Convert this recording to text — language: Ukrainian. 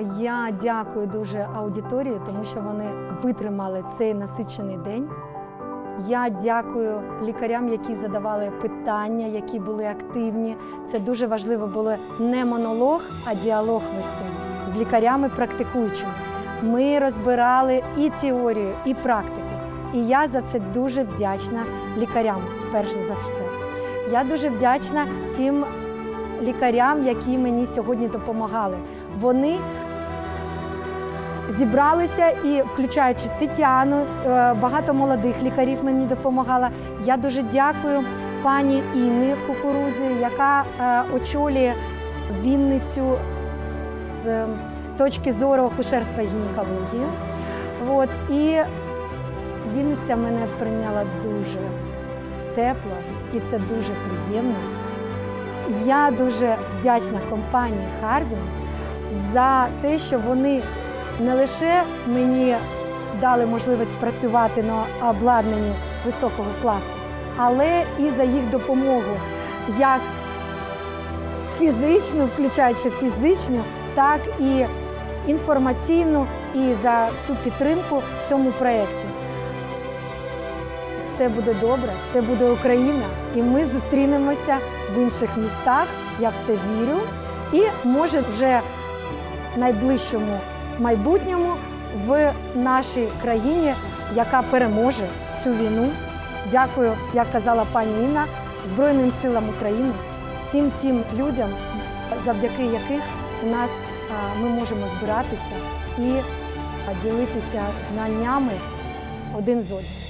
Я дякую дуже аудиторії, тому що вони витримали цей насичений день. Я дякую лікарям, які задавали питання, які були активні. Це дуже важливо було не монолог, а діалог вести з лікарями практикуючими. Ми розбирали і теорію, і практику. І я за це дуже вдячна лікарям, перш за все. Я дуже вдячна тим лікарям, які мені сьогодні допомагали. Вони зібралися і, включаючи Тетяну, е, багато молодих лікарів мені допомагала. Я дуже дякую пані Інні Кукурузи, яка е, очолює Вінницю з е, точки зору акушерства і гінекології. От, і Вінниця мене прийняла дуже тепло, і це дуже приємно. Я дуже вдячна компанії Харвін за те, що вони не лише мені дали можливість працювати на обладнанні високого класу, але і за їх допомогу, як фізичну, включаючи фізичну, так і інформаційну, і за всю підтримку в цьому проєкті. Все буде добре, все буде Україна, і ми зустрінемося в інших містах. Я все вірю. І може вже в найближчому майбутньому в нашій країні, яка переможе цю війну. Дякую, як казала пані Інна, Збройним силам України, всім тим людям, завдяки яких нас ми можемо збиратися і ділитися знаннями один з одним.